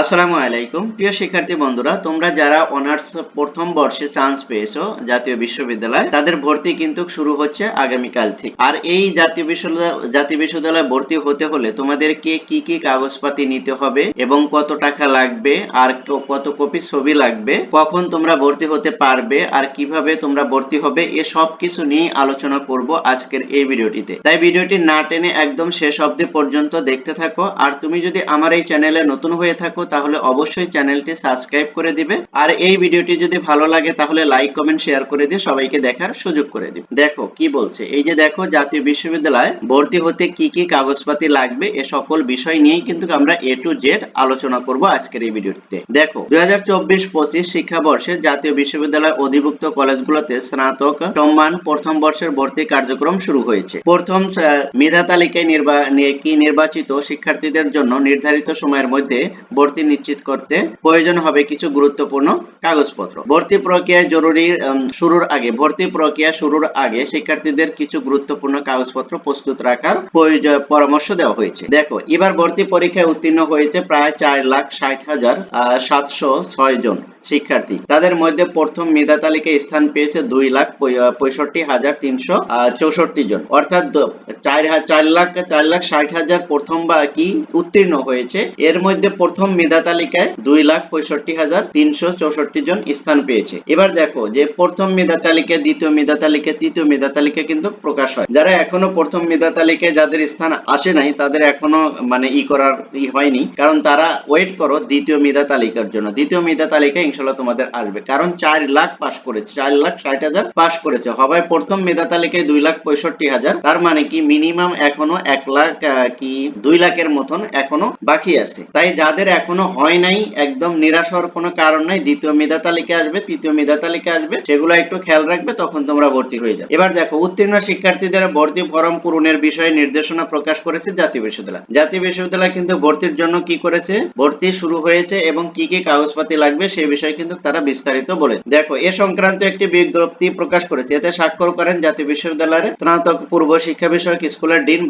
আসসালামু আলাইকুম। প্রিয় শিক্ষার্থী বন্ধুরা, তোমরা যারা অনার্স প্রথম বর্ষে চান্স পেয়েছ জাতীয় বিশ্ববিদ্যালয়, তাদের ভর্তি কিন্তু শুরু হচ্ছে আগামীকাল থেকে। আর এই জাতীয় বিশ্ববিদ্যালয়, জাতীয় বিশ্ববিদ্যালয়ে ভর্তি হতে হলে তোমাদেরকে কি কি কাগজপাতি নিতে হবে এবং কত টাকা লাগবে, আর কত কপি ছবি লাগবে, কখন তোমরা ভর্তি হতে পারবে, আর কীভাবে তোমরা ভর্তি হবে, এ সব কিছু নিয়ে আলোচনা করব আজকের এই ভিডিওটিতে। তাই ভিডিওটি না টেনে একদম শেষ অবধি পর্যন্ত দেখতে থাকো। আর তুমি যদি আমার এই চ্যানেলে নতুন হয়ে থাকো তাহলে অবশ্যই চ্যানেলটি সাবস্ক্রাইব করে দিবে। আর এই ভিডিওটি যদি ভালো লাগে, তাহলে লাইক, কমেন্ট, শেয়ার করে দিয়ে সবাইকে দেখার সুযোগ করে দিবে। দেখো, কি বলছে? এই যে দেখো, জাতীয় বিশ্ববিদ্যালয় ভর্তি হতে কি কি কাগজপাতি লাগবে, এ সকল বিষয় নিয়েই কিন্তু আমরা এ টু জেড আলোচনা করব আজকের এই ভিডিওটিতে। দেখো, দুই হাজার চব্বিশ পঁচিশ শিক্ষাবর্ষে জাতীয় বিশ্ববিদ্যালয় অধিভুক্ত কলেজগুলোতে স্নাতক সম্মান প্রথম বর্ষের ভর্তি কার্যক্রম শুরু হয়েছে। প্রথম মেধা তালিকায় নির্বাচিত শিক্ষার্থীদের জন্য নির্ধারিত সময়ের মধ্যে ভর্তি নিশ্চিত করতে প্রয়োজন হবে কিছু গুরুত্বপূর্ণ কাগজপত্র। ভর্তি প্রক্রিয়া জরুরি শুরুর আগে, ভর্তি প্রক্রিয়া শুরুর আগে শিক্ষার্থীদের কিছু গুরুত্বপূর্ণ কাগজপত্র প্রস্তুত রাখার পরামর্শ দেওয়া হয়েছে। দেখো, এবার ভর্তি পরীক্ষায় উত্তীর্ণ হয়েছে প্রায় চার লাখ ষাট হাজার সাতশো ছয় জন। শিক্ষার্থী। তাদের মধ্যে প্রথম মেধা তালিকায় স্থান পেয়েছে দুই লাখ পঁয়ষট্টি হাজার তিনশো চৌষট্টি জন। অর্থাৎ চার লাখ চার লাখ ষাট হাজার প্রথম বা কি উত্তীর্ণ হয়েছে। এর মধ্যে প্রথম মেধা তালিকায় দুই লাখ পঁয়ষট্টি হাজার তিনশো চৌষট্টি জন স্থান পেয়েছে। এবার দেখো যে প্রথম মেধা তালিকা দ্বিতীয় মেধা তালিকা তৃতীয় মেধা তালিকা কিন্তু প্রকাশ হয়। যারা এখনও প্রথম মেধা তালিকায় যাদের স্থান আসে নাই, তাদের এখনও মানে ই করার ই হয়নি। কারণ তারা ওয়েট করো দ্বিতীয় মেধা তালিকার জন্য। দ্বিতীয় মেধা তালিকা ইনশাল্লাহ তোমাদের আসবে। কারণ চার লাখ পাশ করেছে, চার লাখ ষাট হাজার পাশ করেছে। হবায় প্রথম মেধা তালিকায় দুই লাখ পঁয়ষট্টি হাজার। তার মানে কি মিনিমাম এখনও এক লাখ কি দুই লাখের মতন এখনও বাকি আছে। তাই যাদের এখনও হয় নাই, একদম নিরাশ হওয়ার কোনো কারণ নাই। দ্বিতীয় মেধা তালিকা আসবে, তৃতীয় মেধা তালিকা আসবে। সেগুলো একটু খেয়াল রাখবে, তখন তোমরা ভর্তি হয়ে যাবে। এবার দেখো, উত্তীর্ণ শিক্ষার্থীদের ভর্তি ফরম পূরণের বিষয়ে নির্দেশনা প্রকাশ করেছে জাতীয় বিশ্ববিদ্যালয়। জাতীয় বিশ্ববিদ্যালয় কিন্তু ভর্তির জন্য কি করেছে? ভর্তি শুরু হয়েছে এবং কি কি কাগজপাতি লাগবে সেই বিষয়ে কিন্তু তারা বিস্তারিত বলে। দেখো, এ সংক্রান্ত একটি বিজ্ঞপ্তি প্রকাশ করেছে। এতে স্বাক্ষর করেন জাতীয় বিশ্ববিদ্যালয়ের স্নাতক পূর্ব শিক্ষা বিষয়ক স্কুলের ডিন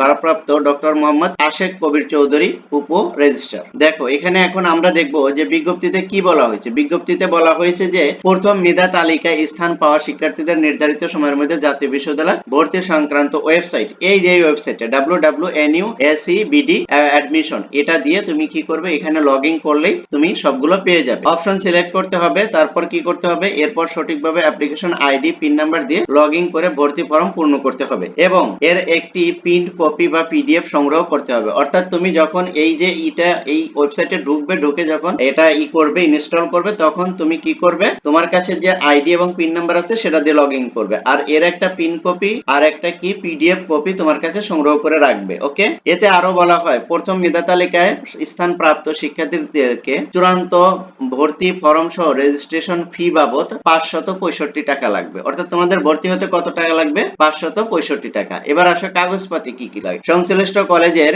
ভারপ্রাপ্ত ডক্টর মোহাম্মদ আশেক কবির চৌধুরী, উপ রেজিস্ট্রার। দেখো, এখানে এখন আমরা দেখব যে বিজ্ঞপ্তিতে কি বলা হয়েছে। বিজ্ঞপ্তিতে বলা হয়েছে যে প্রথম মেধা তালিকায় স্থান পাওয়া শিক্ষার্থীদের নির্ধারিত সময়ের মধ্যে জাতীয় বিশ্ববিদ্যালয় ভর্তি সংক্রান্ত ওয়েবসাইট। এই যে ওয়েবসাইটে W W N U S BD এটা দিয়ে তুমি কি করবে? এখানে লগ করলেই তুমি সবগুলো পেয়ে যাবে। অপশন সিলেক্ট করতে হবে, তারপর কি করতে হবে? এরপর সঠিকভাবে অ্যাপ্লিকেশন আইডি পিন নাম্বার দিয়ে লগ করে ভর্তি ফর্ম পূর্ণ করতে হবে এবং এর একটি প্রিন্ট কপি বা পিডিএফ সংগ্রহ করতে হবে। অর্থাৎ তুমি যখন এই যে এটা এই ওয়েবসাইটে ঢুকবে, ঢুকে যখন এটা ই করবে ইনস্টল করবে, তখন তুমি কি করবে? তোমার কাছে যে আইডি এবং পিন নাম্বার আছে, সেটা দিয়ে লগ করবে। আর এর একটা পিন কপি আর একটা কি পিডিএফ কপি তোমার কাছে সংগ্রহ করে রাখবে ওকে এতে আরও বলা হয়, প্রথম মেধা তালিকায় স্থান প্রাপ্ত শিক্ষার্থীদেরকে চূড়ান্ত ভর্তি ফর্ম সহ রেজিস্ট্রেশন ফি বাবদ পাঁচশত পঁয়ষট্টি টাকা লাগবে। অর্থাৎ তোমাদের ভর্তি হতে কত টাকা লাগবে? পাঁচশত পঁয়ষট্টি টাকা। এবার আসো কাগজপাতি কি কি লাগে। সংশ্লিষ্ট কলেজের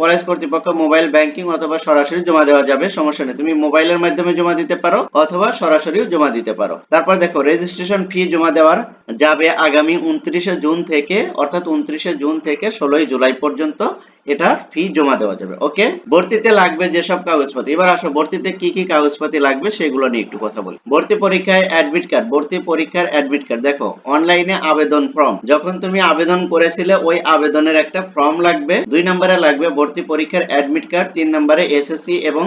কলেজ কর্তৃপক্ষ মোবাইল ব্যাংকিং অথবা সরাসরি জমা দেওয়া যাবে। সমস্যা নেই। তুমি মোবাইলের মাধ্যমে জমা দিতে পারো অথবা সরাসরিও জমা দিতে পারো। তারপর দেখো রেজিস্ট্রেশন ফি জমা দেওয়ার যাবে আগামী উনত্রিশে জুন থেকে, অর্থাৎ উনত্রিশে জুন থেকে ষোলোই জুলাই পর্যন্ত। এটার ফি জমা দেওয়া যাবে ওকে ভর্তিতে লাগবে যেসব কাগজপাতি। এবার আসো, ভর্তিতে কি কি কাগজপাতি লাগবে সেগুলো নিয়ে একটু কথা বলি। ভর্তি পরীক্ষায় অ্যাডমিট কার্ড ভর্তি পরীক্ষার অ্যাডমিট কার্ড দেখো অনলাইনে আবেদন ফর্ম যখন তুমি আবেদন করেছিলে, ওই আবেদনের একটা ফর্ম লাগবে। দুই নম্বরে লাগবে ভর্তি পরীক্ষার অ্যাডমিট কার্ড তিন নম্বরে এসএসসি এবং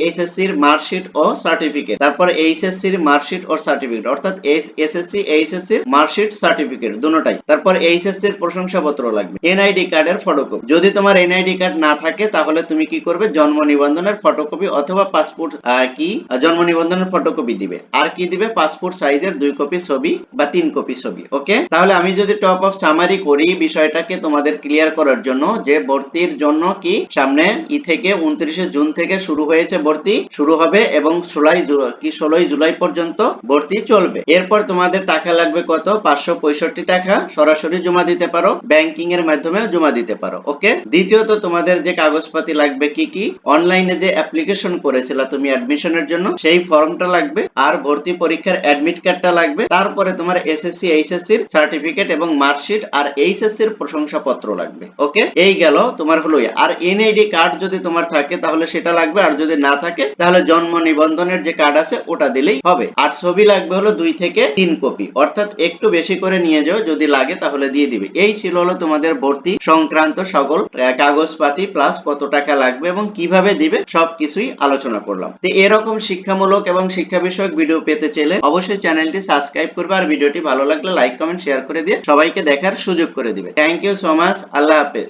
এইচএসসি এর মার্কশিট ও সার্টিফিকেট তারপর এইচএসসি এর মার্কশিট ও সার্টিফিকেট অর্থাৎ এসএসসি এইচএসসি এর মার্কশিট সার্টিফিকেট দুটোটাই। তারপর এইচএসসি এর প্রশংসাপত্র লাগবে। এনআইডি কার্ডের ফটোকপি যদি তোমার এনআইডি কার্ড না থাকে, তাহলে তুমি কি করবে? জন্ম নিবন্ধনের ফটোকপি অথবা পাসপোর্ট কি? জন্ম নিবন্ধনের ফটোকপি দিবে। আর কি দিবে? পাসপোর্ট সাইজের দুই কপি ছবি বা তিন কপি ছবি ওকে তাহলে আমি যদি টপ অফ সামারি করি বিষয়টাকে তোমাদের ক্লিয়ার করার জন্য, যে ভর্তির জন্য কি সামনে ই থেকে উনত্রিশে জুন থেকে শুরু হয়েছে ভর্তি, শুরু হবে এবং ষোলাই কি ষোলোই জুলাই পর্যন্ত ভর্তি চলবে। এরপর তোমাদের টাকা লাগবে কত? পাঁচশো পঁয়ষট্টি টাকা। সরাসরি জমা দিতে পারো। ব্যাংকিং এর মাধ্যমে জমা দিতে পারো ওকে দ্বিতীয়ত তোমাদের যে কাগজপাতি লাগবে কি কি? অনলাইনে যে অ্যাপ্লিকেশন করেছিল তুমি অ্যাডমিশনের জন্য, সেই ফর্মটা লাগবে, আর ভর্তি পরীক্ষার অ্যাডমিট কার্ডটা লাগবে। তারপরে তোমার এসএসসি এইচএসসি এর সার্টিফিকেট এবং মার্কশিট আর এইচএসসি এর প্রশংসাপত্র লাগবে ওকে এই গেল তোমার হলো ইয়ে। আর এনআইডি কার্ড যদি তোমার থাকে, তাহলে সেটা লাগবে, আর যদি না থাকে, তাহলে জন্ম নিবন্ধনের যে কার্ড আছে, ওটা দিলেই হবে। আর ছবি লাগবে হলো দুই থেকে তিন কপি অর্থাৎ একটু বেশি করে নিয়ে যাও, যদি লাগে তাহলে দিয়ে দিবে। এই ছিল হলো তোমাদের ভর্তি সংক্রান্ত সকল কাগজপাতি প্লাস কত টাকা লাগবে এবং কীভাবে দিবে সবকিছুই আলোচনা করলাম। তো এরকম শিক্ষামূলক এবং শিক্ষা বিষয়ক ভিডিও পেতে চাইলে অবশ্যই চ্যানেলটি সাবস্ক্রাইব করবে আর ভিডিওটি ভালো লাগলে লাইক কমেন্ট শেয়ার করে দিয়ে সবাইকে দেখার সুযোগ করে দিবে। থ্যাংক ইউ সো মাচ আল্লাহ হাফেজ।